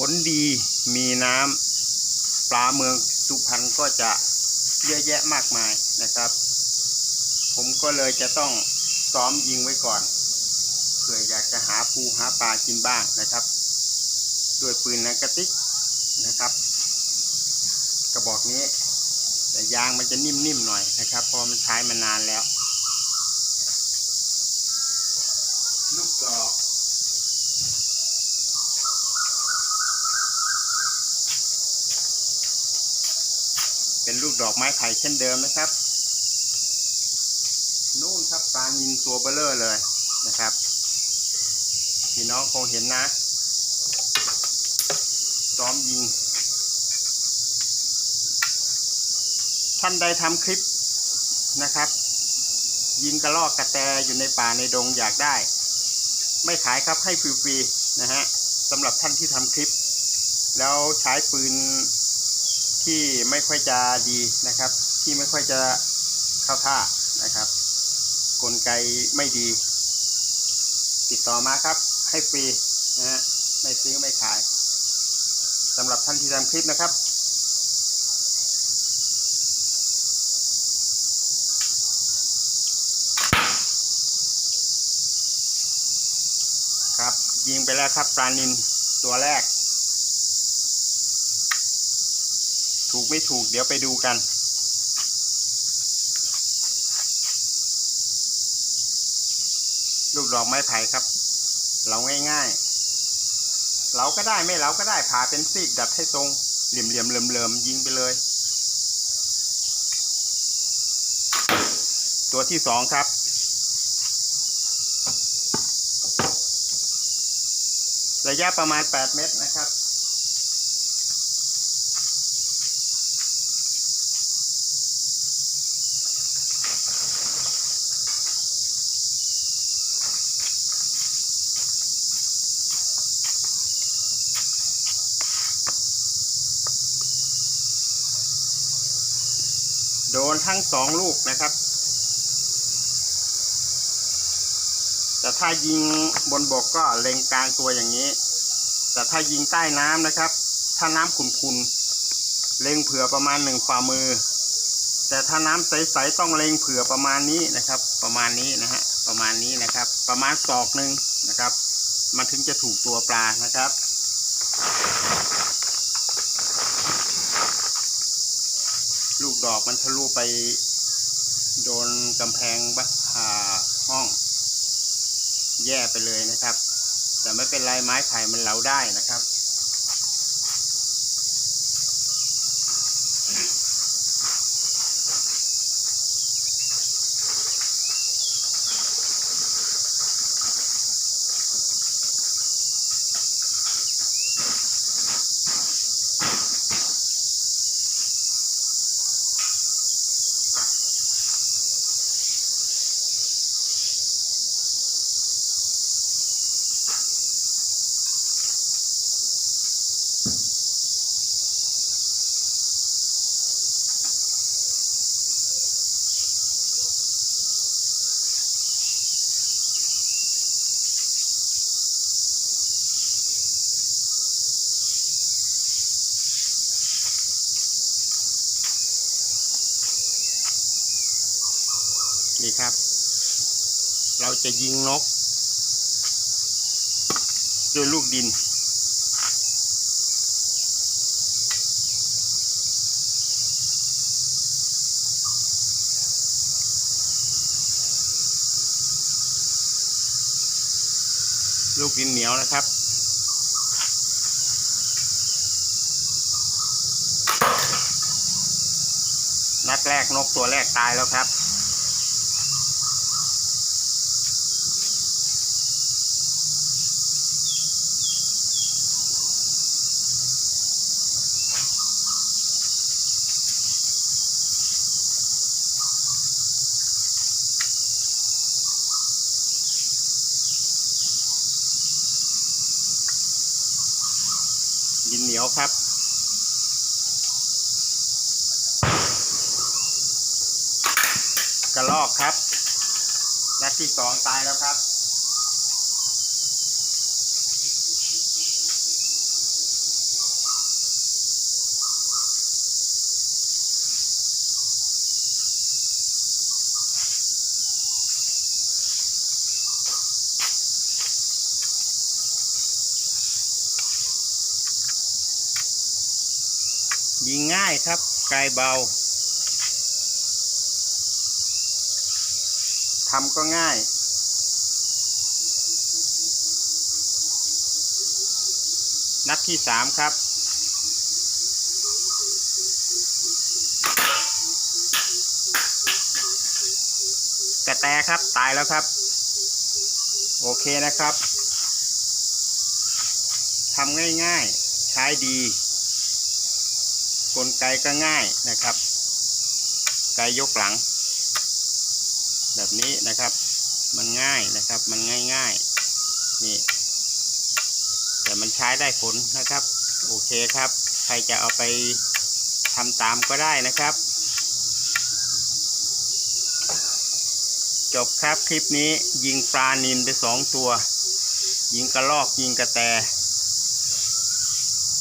ฝนดีมีน้ำปลาเมืองสุพรรณก็จะเยอะแยะมากมายนะครับ ผมก็เลยจะต้องซ้อมยิงไว้ก่อนเผื่ออยากจะหาปูหาปลากินบ้างนะครับ ด้วยปืนนังกระติกนะครับ กระบอกนี้ แต่ยางมันจะนิ่มๆหน่อยนะครับเพราะมันใช้มานานแล้ว ลูกดอก เป็นลูกดอกไม้ไผ่เช่นเดิมนะครับ นู่นครับปลานินตัวเบลเลอร์เลยนะครับ พี่น้องคงเห็นนะ ซ้อมยิง ท่านใดทำคลิปนะครับ ยิงกระลอกกระแตอยู่ในป่าในดงอยากได้ ไม่ขายครับให้ฟรีๆนะฮะสำหรับท่านที่ทำคลิป แล้วใช้ปืน ที่ไม่ค่อยจะดีนะครับ ที่ไม่ค่อยจะเข้าท่านะครับ กลไกไม่ดี ติดต่อมาครับ ให้ฟรีนะฮะไม่ซื้อไม่ขายสำหรับท่านที่ทำคลิปนะครับครับยิงไปแล้วครับปลานินตัวแรก ถูกไม่ถูกเดี๋ยวไปดูกันลูกดอกไม้ไผ่ครับ เราง่ายๆ เราก็ได้ไม่เราก็ได้ผ่าเป็นซีกดัดให้ตรง เหลี่ยมเหลี่ยมๆเลิมเลิมๆยิงไปเลย ตัวที่สองครับระยะประมาณ 8 เมตรนะครับ โดนทั้งสองลูกนะครับ แต่ถ้ายิงบนบกก็เล็งกลางตัวอย่างนี้ แต่ถ้ายิงใต้น้ำนะครับ ถ้าน้ำขุ่นๆเล็งเผื่อประมาณหนึ่งฝ่ามือ แต่ถ้าน้ำใสๆต้องเล็งเผื่อประมาณนี้นะครับ ประมาณนี้นะฮะประมาณนี้นะครับ ประมาณศอกหนึ่งนะครับ มันถึงจะถูกตัวปลานะครับ ลูกดอกมันทะลุไป โดนกำแพงบ้าอ่าห้อง แย่ไปเลยนะครับ แต่ไม่เป็นไรไม้ไผ่มันเหลาได้นะครับ นี่ครับ เราจะยิงนก ด้วยลูกดิน ลูกดินเหนียวนะครับนัดแรกนกตัวแรกตายแล้วครับ ดินเหนียวครับ กระลอกครับนัดที่สองตายแล้วครับ ยิงง่ายครับไกลเบาทำก็ง่าย นัดที่สามครับ กระแตครับตายแล้วครับ โอเคนะครับทำง่ายๆ ใช้ดี กลไกก็ง่ายนะครับ ไกยกหลัง แบบนี้นะครับ มันง่ายนะครับ มันง่ายๆนี่ แต่มันใช้ได้ผลนะครับ โอเคครับ ใครจะเอาไปทำตามก็ได้นะครับ จบครับคลิปนี้ยิงปลานินไปสองตัว ยิงกระลอกยิงกระแต